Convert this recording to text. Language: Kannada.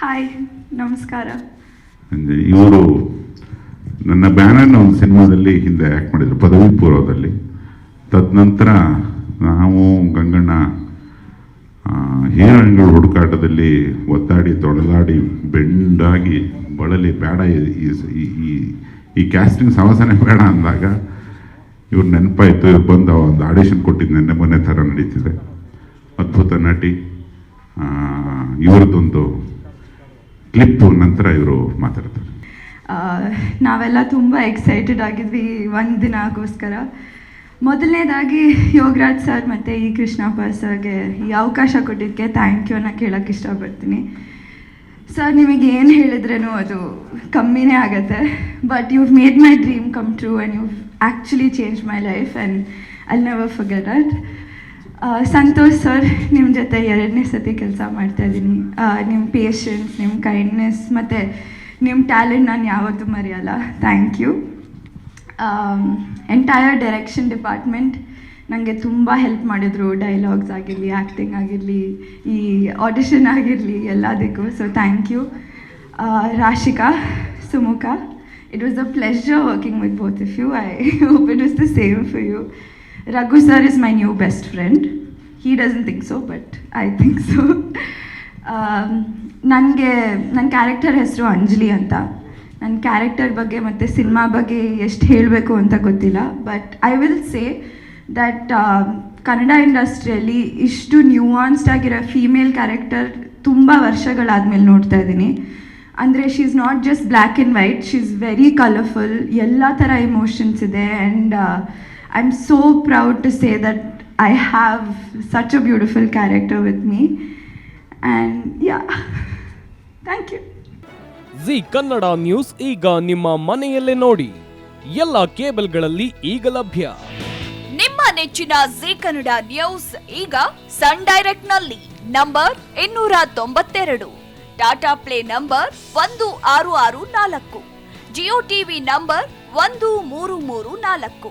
ಹಾಯ್, ನಮಸ್ಕಾರ. ಇವರು ನನ್ನ ಬ್ಯಾನರ್ನ ಒಂದು ಸಿನಿಮಾದಲ್ಲಿ ಹಿಂದೆ ಆ್ಯಕ್ಟ್ ಮಾಡಿದ್ರು, ಪದವಿ ಪೂರ್ವದಲ್ಲಿ. ತದನಂತರ ನಾವು ಗಂಗಣ್ಣ ಹೀರೋಯಿನ್ಗಳ ಹುಡುಕಾಟದಲ್ಲಿ ಒತ್ತಾಡಿ ತೊಳೆದಾಡಿ ಬೆಂಡಾಗಿ ಬಳಲಿ ಬೇಡ ಈ- ಈ- ಕ್ಯಾಸ್ಟಿಂಗ್ ಸವಾಸನೆ ಬೇಡ ಅಂದಾಗ ಇವ್ರು ನೆನಪಾಯಿತು, ಇವ್ರು ಬಂದು ಒಂದು ಆಡಿಷನ್ ಕೊಟ್ಟಿದ್ದು ನೆನ್ನೆ ಮೊನ್ನೆ ಥರ ನಡೀತಿದೆ. ಅದ್ಭುತ ನಟಿ ಇವ್ರದ್ದೊಂದು ಕ್ಲಿಪ್ಪು ನಂತರ ಇವರು ಮಾತಾಡ್ತಾರೆ. ನಾವೆಲ್ಲ ತುಂಬ ಎಕ್ಸೈಟೆಡ್ ಆಗಿದ್ವಿ ಒಂದು ದಿನಕ್ಕೋಸ್ಕರ ಮೊದಲನೇದಾಗಿ ಯೋಗರಾಜ್ ಸರ್ ಮತ್ತು ಈ ಕೃಷ್ಣಪ್ಪ ಸರ್ಗೆ ಈ ಅವಕಾಶ ಕೊಟ್ಟಿದ್ದಕ್ಕೆ ಥ್ಯಾಂಕ್ ಯು ಅನ್ನೋ ಕೇಳೋಕ್ಕೆ ಇಷ್ಟಪಡ್ತೀನಿ. ಸರ್, ನಿಮಗೆ ಏನು ಹೇಳಿದ್ರೇನು ಅದು ಕಮ್ಮಿನೇ ಆಗುತ್ತೆ but you made my dream come true and you actually change my life and I never forget at Santosh sir ನಿಮ್ಮ ಜೊತೆ ಎರಡನೇ ಸತಿ ಕೆಲಸ ಮಾಡ್ತಾ ಇದ್ದೀನಿ ನಿಮ್ಮ ಪೇಷನ್ಸ್ ನಿಮ್ಮ ಕೈಂಡ್ನೆಸ್ ಮತ್ತು ನಿಮ್ಮ ಟ್ಯಾಲೆಂಟ್ ನಾನು ಯಾವತ್ತೂ ಮರೆಯಲ್ಲ. Thank you entire direction department ನನಗೆ ತುಂಬ ಹೆಲ್ಪ್ ಮಾಡಿದರು. ಡೈಲಾಗ್ಸ್ ಆಗಿರಲಿ ಆ್ಯಕ್ಟಿಂಗ್ ಆಗಿರಲಿ, ಈ ಆಡಿಷನ್ ಆಗಿರಲಿ, ಎಲ್ಲದಕ್ಕೂ. So thank you Rashika, Sumukha it was a pleasure working with both if you I hope it was the same for you Raghu sir is my new best friend He doesn't think so but I think so ನನಗೆ ನನ್ನ ಕ್ಯಾರೆಕ್ಟರ್ ಹೆಸರು ಅಂಜಲಿ ಅಂತ. ನನ್ನ ಕ್ಯಾರೆಕ್ಟರ್ ಬಗ್ಗೆ ಮತ್ತು ಸಿನಿಮಾ ಬಗ್ಗೆ ಎಷ್ಟು ಹೇಳಬೇಕು ಅಂತ ಗೊತ್ತಿಲ್ಲ but I will say that Kannada ಇಂಡಸ್ಟ್ರಿಯಲ್ಲಿ ಇಷ್ಟು ನ್ಯೂವಾನ್ಸ್ಡ್ ಆಗಿರೋ ಫೀಮೇಲ್ ಕ್ಯಾರೆಕ್ಟರ್ ತುಂಬ ವರ್ಷಗಳಾದಮೇಲೆ ನೋಡ್ತಾ ಇದ್ದೀನಿ. ಅಂದರೆ she is not just black and white she is very colourful ಎಲ್ಲ ಥರ ಇಮೋಷನ್ಸ್ ಇದೆ and I am proud proud to say that I have such beautiful beautiful character with me and yeah thank you Zee Kannada news ಈಗ ನಿಮ್ಮ ಮನೆಯಲ್ಲೇ ನೋಡಿ. ಎಲ್ಲ ಕೇಬಲ್ಗಳಲ್ಲಿ ಈಗ ಲಭ್ಯ. ನಿಮ್ಮ ನೆಚ್ಚಿನ ಜಿ ಕನ್ನಡ ನ್ಯೂಸ್ ಈಗ ಸನ್ ಡೈರೆಕ್ಟ್ನಲ್ಲಿ ನಂಬರ್ ಇನ್ನೂರ ತೊಂಬತ್ತೆರಡು ಟಾಟಾ ಪ್ಲೇ ನಂಬರ್ ಒಂದು ಆರು ಆರು ನಾಲ್ಕು ಜಿಯೋ ಟಿವಿ ನಂಬರ್ ಒಂದು ಮೂರು ಮೂರು ನಾಲ್ಕು.